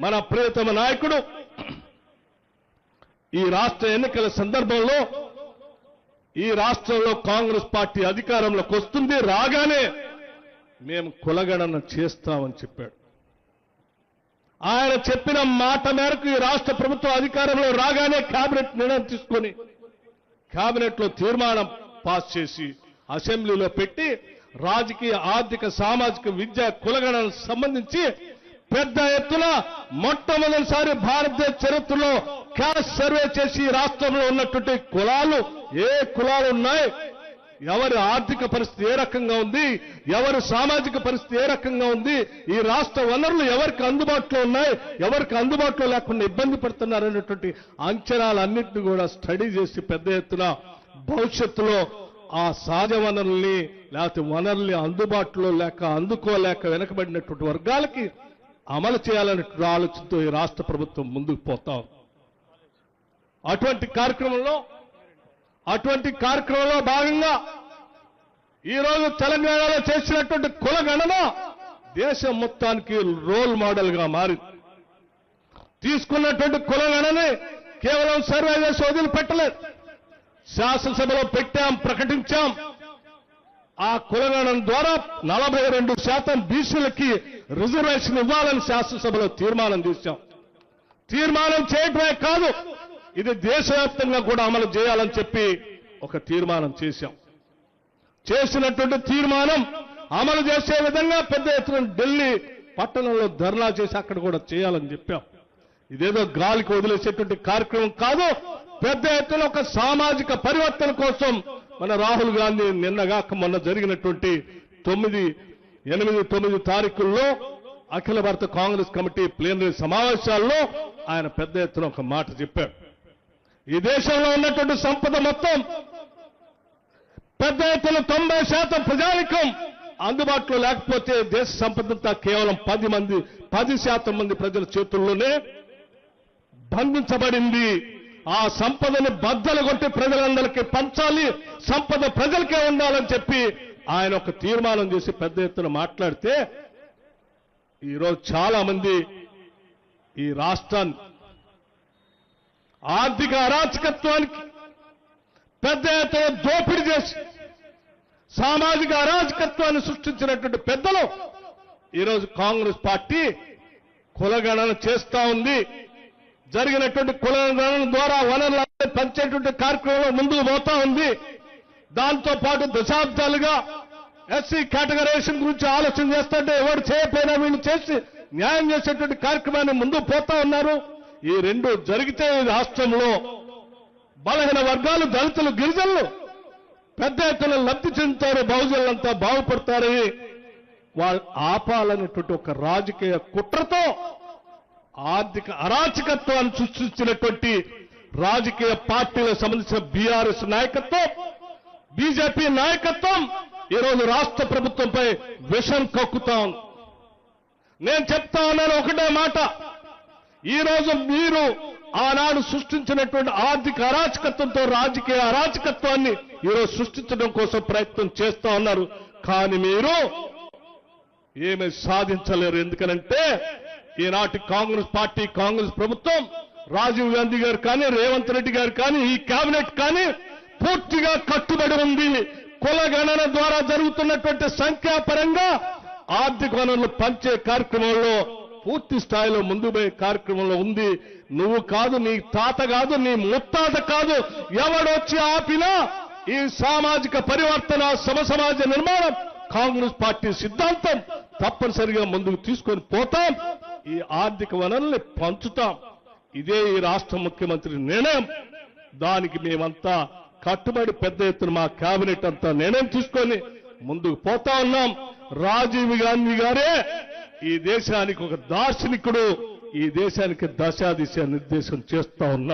మన ప్రియతమ నాయకుడు ఈ రాష్ట్ర ఎన్నికల సందర్భంలో ఈ రాష్ట్రంలో కాంగ్రెస్ పార్టీ అధికారంలోకి వస్తుంది రాగానే మేము కులగణన చేస్తామని చెప్పాడు. ఆయన చెప్పిన మాట మేరకు ఈ రాష్ట్ర ప్రభుత్వం అధికారంలో రాగానే కేబినెట్ నిర్ణయం తీసుకొని కేబినెట్లో తీర్మానం పాస్ చేసి అసెంబ్లీలో పెట్టి రాజకీయ ఆర్థిక సామాజిక విద్య కులగణనకు సంబంధించి పెద్ద ఎత్తున మొట్టమొదటిసారి భారతదేశ చరిత్రలో క్యాష్ సర్వే చేసి ఈ రాష్ట్రంలో ఉన్నటువంటి కులాలు ఏ కులాలు ఉన్నాయి? ఎవరి ఆర్థిక పరిస్థితి ఏ రకంగా ఉంది? ఎవరి సామాజిక పరిస్థితి ఏ రకంగా ఉంది? ఈ రాష్ట్ర వనరులు ఎవరికి అందుబాటులో ఉన్నాయి? ఎవరికి అందుబాటులో లేకుండా ఇబ్బంది పడుతున్నారనేటువంటి అంచనాలన్నింటినీ కూడా స్టడీ చేసి పెద్ద ఎత్తున భవిష్యత్తులో ఆ సహజ వనరుల్ని లేకపోతే వనరుల్ని అందుబాటులో లేక అందుకోలేక వెనకబడినటువంటి వర్గాలకి అమలు చేయాలనే ఆలోచనతో ఈ రాష్ట్ర ప్రభుత్వం ముందుకు పోతాం అటువంటి కార్యక్రమంలో అటువంటి కార్యక్రమంలో భాగంగా ఈరోజు తెలంగాణలో చేసినటువంటి కులగణన దేశం మొత్తానికి రోల్ మోడల్గా మారి మారింది తీసుకున్నటువంటి కులగణని కేవలం సర్వే చేసి వదిలిపెట్టలేదు. శాసనసభలో పెట్టాం ప్రకటించాం. ఆ కులగణన ద్వారా నలభై రెండు శాతం బీసీలకి రిజర్వేషన్ ఇవ్వాలని శాసనసభలో తీర్మానం చేశాం తీర్మానం చేయటమే కాదు ఇది దేశవ్యాప్తంగా కూడా అమలు చేయాలని చెప్పి ఒక తీర్మానం చేశాం. చేసినటువంటి తీర్మానం అమలు చేసే విధంగా పెద్ద ఎత్తున ఢిల్లీ పట్టణంలో ధర్నా చేసి అక్కడ కూడా చేయాలని చెప్పాం. ఇదేదో గాలికి వదిలేసేటువంటి కార్యక్రమం కాదు పెద్ద ఎత్తున ఒక సామాజిక పరివర్తన కోసం మన రాహుల్ గాంధీ నిన్నగాక మొన్న జరిగినటువంటి తొమ్మిది ఎనిమిది తొమ్మిది తారీఖుల్లో అఖిల భారత కాంగ్రెస్ కమిటీ ప్లీనరీ సమావేశాల్లో ఆయన పెద్ద ఎత్తున ఒక మాట చెప్పాడు ఈ దేశంలో ఉన్నటువంటి సంపద మొత్తం పెద్ద ఎత్తున తొంభై శాతం ప్రజానికం అందుబాటులో లేకపోతే దేశ సంపదంతా కేవలం పది మంది పది శాతం మంది ప్రజల చేతుల్లోనే బంధించబడింది. ఆ సంపదని బద్దలు కొట్టి ప్రజలందరికీ పంచాలి సంపద ప్రజలకే ఉండాలని చెప్పి ఆయన ఒక తీర్మానం చేసి పెద్ద ఎత్తున మాట్లాడితే ఈరోజు చాలా మంది ఈ రాష్ట్రాన్ని ఆర్థిక అరాచకత్వానికి పెద్ద ఎత్తున దోపిడీ చేసి సామాజిక అరాచకత్వాన్ని సృష్టించినటువంటి పెద్దలు ఈరోజు కాంగ్రెస్ పార్టీ కులగణన చేస్తా ఉంది. జరిగినటువంటి కులగణన ద్వారా వనరులు పంచేటువంటి కార్యక్రమంలో ముందుకు పోతా ఉంది. దాంతో పాటు దశాబ్దాలుగా ఎస్సీ కేటగరైజేషన్ గురించి ఆలోచన చేస్తుంటే ఎవరు చేయకపోయినా వీళ్ళు చేసి న్యాయం చేసేటువంటి కార్యక్రమాన్ని ముందు పోతా ఉన్నారు. ఈ రెండు జరిగితే రాష్ట్రంలో బలహీన వర్గాలు దళితులు గిరిజనులు పెద్ద ఎత్తున లబ్ధి చెందుతారు బహుజనులంతా బాగుపడతారని వాళ్ళు ఆపాలనేటువంటి ఒక రాజకీయ కుట్రతో ఆర్థిక అరాచకత్వాన్ని సృష్టించినటువంటి రాజకీయ పార్టీలకు సంబంధించిన బీఆర్ఎస్ నాయకత్వం బీజేపీ నాయకత్వం ఈరోజు రాష్ట్ర ప్రభుత్వంపై విషం కక్కుతాం. నేను చెప్తా ఉన్నాను ఒకటే మాట. ఈ రోజు మీరు ఆనాడు సృష్టించినటువంటి ఆర్థిక అరాచకత్వంతో రాజకీయ అరాచకత్వాన్ని ఈరోజు సృష్టించడం కోసం ప్రయత్నం చేస్తా ఉన్నారు. కానీ మీరు ఏమీ సాధించలేరు. ఎందుకనంటే ఈనాటి కాంగ్రెస్ పార్టీ కాంగ్రెస్ ప్రభుత్వం రాజీవ్ గాంధీ గారు కానీ రేవంత్ రెడ్డి గారు కానీ ఈ కేబినెట్ కానీ పూర్తిగా కట్టుబడి ఉంది. కుల గణన ద్వారా జరుగుతున్నటువంటి సంఖ్యాపరంగా ఆర్థిక వనరులు పంచే కార్యక్రమంలో పూర్తి స్థాయిలో ముందు పోయే కార్యక్రమంలో ఉంది. నువ్వు కాదు నీ తాత కాదు నీ ముత్తాత కాదు. ఎవడొచ్చి ఆపినా ఈ సామాజిక పరివర్తన సమసమాజ నిర్మాణం కాంగ్రెస్ పార్టీ సిద్ధాంతం తప్పనిసరిగా ముందుకు తీసుకొని పోతాం. ఈ ఆర్థిక వనరుల్ని పంచుతాం. ఇదే ఈ రాష్ట్ర ముఖ్యమంత్రి నిర్ణయం. దానికి మేమంతా కట్టుబడి పెద్ద ఎత్తున మా కేబినెట్ అంతా నిర్ణయం తీసుకొని ముందుకు పోతా ఉన్నాం. రాజీవ్ గాంధీ గారే ఈ దేశానికి ఒక దార్శనికుడు ఈ దేశానికి దశాదిశ నిర్దేశం చేస్తా ఉన్నాడు